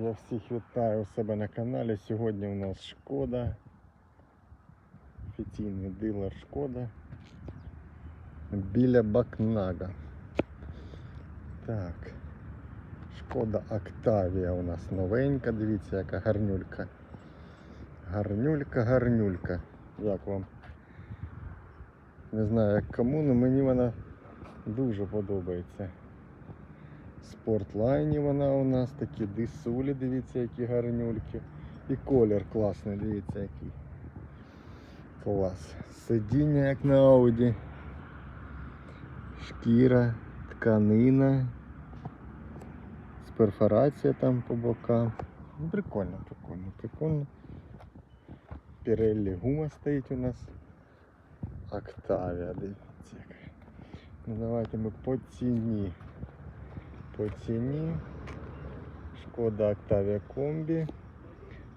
Я всіх вітаю у себе на каналі. Сьогодні у нас шкода. Офіційний дилер шкода. Біля Бакнага. Так. Шкода Октавія у нас новенька. Дивіться, яка гарнюлька. Гарнюлька, гарнюлька. Як вам? Не знаю як кому, але мені вона дуже подобається. Спортлайні вона у нас такі дисулі, дивіться, які гарнюльки. І колір класний, дивіться який. Клас. Сидіння як на Ауді. Шкіра, тканина. З перфорація там по бокам. Ну, прикольно, прикольно, прикольно. Піреллі гума стоїть у нас. Октавія, дивіться. Ну давайте ми по ціні. По ціні Шкода Octavia Комбі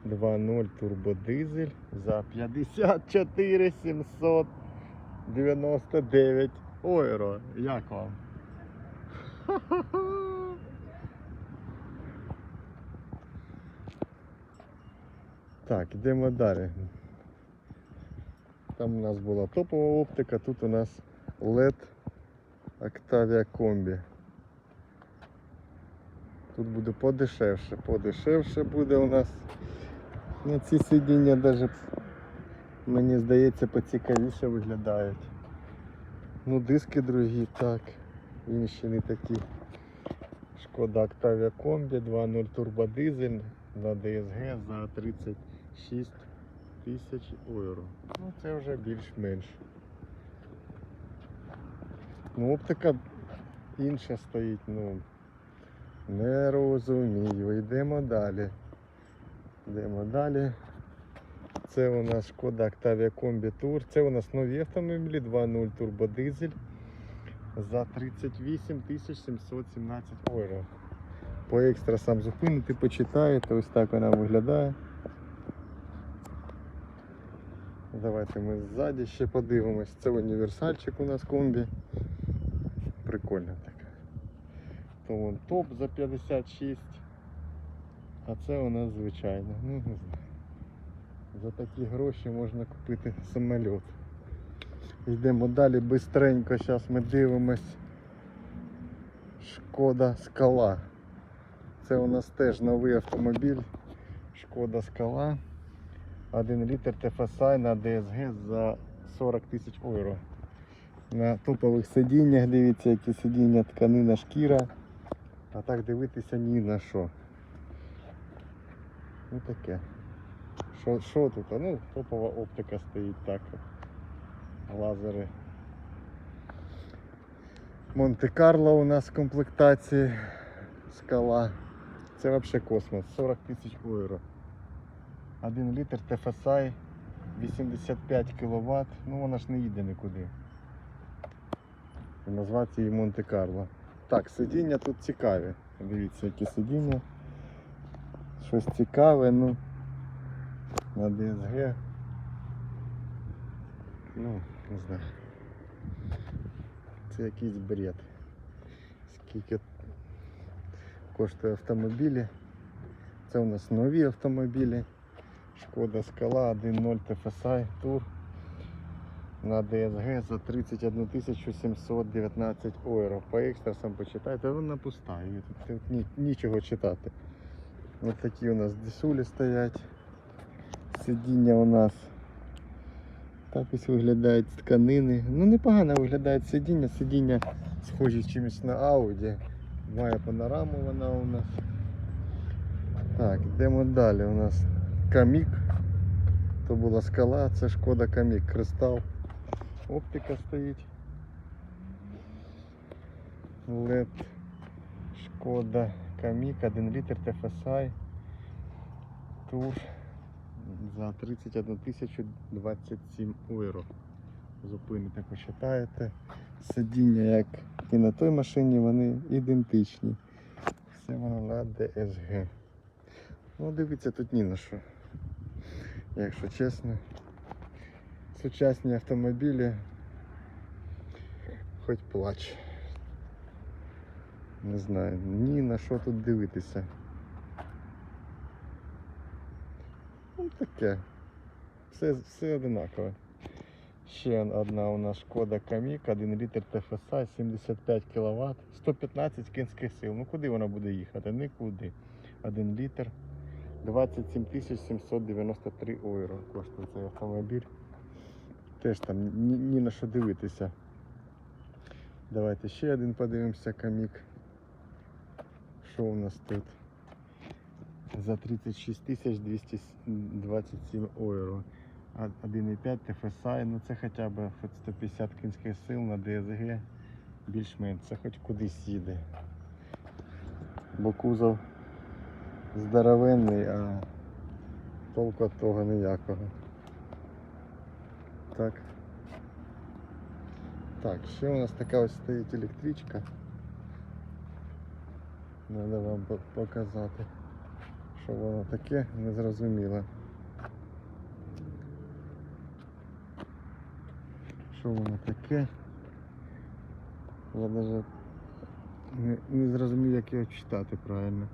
2.0 турбодизель за 54 799 євро. Як вам? Так, йдемо далі. Там у нас була топова оптика, тут у нас LED Octavia Комбі. Тут буде подешевше, подешевше буде у нас. На ці сидіння навіть, мені здається, поцікавіше виглядають. Ну, диски другі, так. Інші не такі. Шкода Octavia Комбі 2.0 турбодизель на DSG за 36 тисяч євро. Ну це вже більш-менш. Ну, оптика інша стоїть, ну. Не розумію. Йдемо далі. Йдемо далі. Це у нас шкода Octavia Combi Tour. Це у нас нові автомобілі 2.0 турбодизель за 38 717 євро. По екстра сам зупинити, почитаєте, ось так вона виглядає. Давайте ми ззаді ще подивимось. Це універсальчик у нас комбі. Прикольно так. То вон топ за 56. А це у нас звичайно. Ну не знаю. За такі гроші можна купити самоліт. Йдемо далі бистренько. Зараз ми дивимось. Шкода скала. Це у нас теж новий автомобіль. Шкода скала. 1 літр TFSI на DSG за 40 тисяч євро. На топових сидіннях, дивіться, які сидіння, тканина, шкіра. А так дивитися ні на що. Ну таке. Що, що тут? Ну, топова оптика стоїть так. Лазери. Монте-Карло у нас в комплектації. Скала. Це взагалі космос. 40 тисяч євро. 1 літр TFSI 85 кВт. Ну вона ж не їде нікуди. Назвати її Монте-Карло. Так, сидіння тут цікаві. Дивіться, які сидіння. Щось цікаве, ну. На DSG. Ну, не знаю. Це якийсь бред. Скільки коштує автомобілі. Це у нас нові автомобілі. Шкода Скала 1.0 TFSI Tour на DSG за 31 719 євро. По екстрасам почитайте, вона пуста, і тут, тут ні, нічого читати. Ось такі у нас десулі стоять. Сидіння у нас так ось виглядають тканини. Ну непогано виглядають сидіння. Сидіння схожі чимось на Audi. Має панораму вона у нас. Так, йдемо далі. У нас Камік. То була скала, це шкода Камік, кристал. Оптика стоїть. LED Шкода Камік, 1 літр TFSI. Тур за 31 тисячу 27 євро. Зупините, почитаєте. Сидіння, як і на той машині, вони ідентичні. Все воно на DSG. Ну, дивіться тут ні на що. Якщо чесно. Сучасні автомобілі. Хоч плач. Не знаю, ні на що тут дивитися. Ну таке. Все, все одинакове. Ще одна у нас шкода Камік, 1 літр ТФСА, 75 кВт, 115 кінських сил. Ну куди вона буде їхати? Нікуди. 1 літр. 27 793 євро коштує цей автомобіль. Теж там ні, ні на що дивитися. Давайте ще один подивимося камік. Що у нас тут? За 36 тисяч 227 євро. 1,5 TFSI, ну це хоча б 150 кінських сил на DSG. Більш-менш, це хоч кудись їде. Бо кузов здоровенний, а толку від того ніякого. Так. Так, ще у нас така ось стоїть електричка. Надо вам по- показати, що воно таке, незрозуміло. Що воно таке? Я не, не зрозумів, як його читати правильно.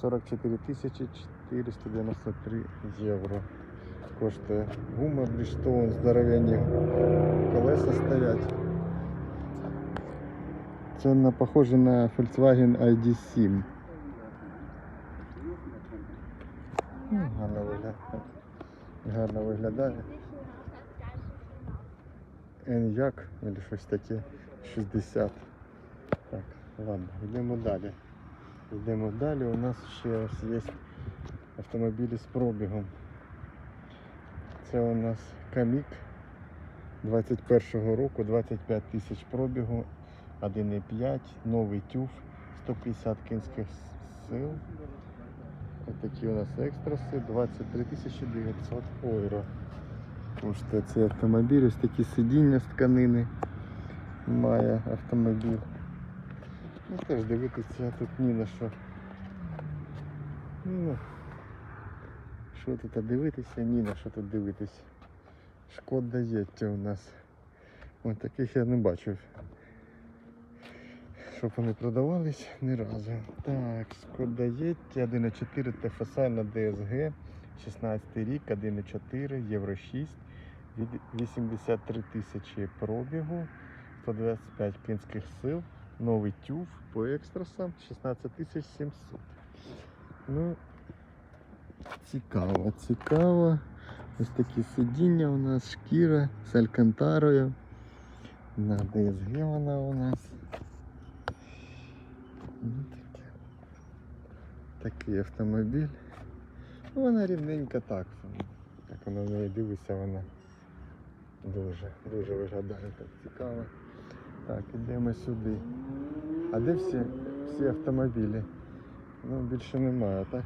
44 493 євро коштує. Гума Bridgestone, здоровенні колеса стоять. Це на, похоже на Volkswagen ID7. Ну, Гарно виглядає. Гарно виглядає. Еньяк або щось таке 60. Так, ладно, йдемо далі. Йдемо далі. У нас ще ось є автомобілі з пробігом. Це у нас Камік 21-го року, 25 тисяч пробігу, 1,5, новий тюф, 150 кінських сил. Ось такі у нас екстраси, 23 тисячі 900 євро. Коштує цей автомобіль, ось такі сидіння з тканини має автомобіль. Ну теж дивитися тут ні на що. Ну, що тут дивитися, ні на що тут дивитися. Шкода єтті у нас. Ось таких я не бачив. Щоб вони продавались ні разу. Так, Шкода Єтті 1.4 TFSI на DSG. 16 рік, 1.4, Євро 6, 83 тисячі пробігу, 125 кінських сил, новий тюф по екстрасам 16 тисяч 700. Ну, цікаво, цікаво. Ось такі сидіння у нас, шкіра з алькантарою. На DSG вона у нас. Ну. Такий автомобіль. Ну, вона рівненька так. Як вона в неї дивиться, вона дуже, дуже виглядає так цікаво. Так, ідемо сюди. А де всі, всі автомобілі? Ну, більше немає, так?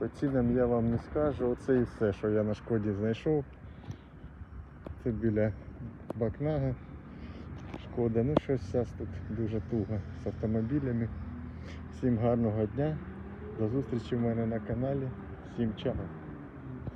По цінам я вам не скажу. Оце і все, що я на шкоді знайшов. Це біля Бакнага. Шкода. Ну щось зараз тут дуже туго з автомобілями. Всім гарного дня. До зустрічі в мене на каналі. Всім чао.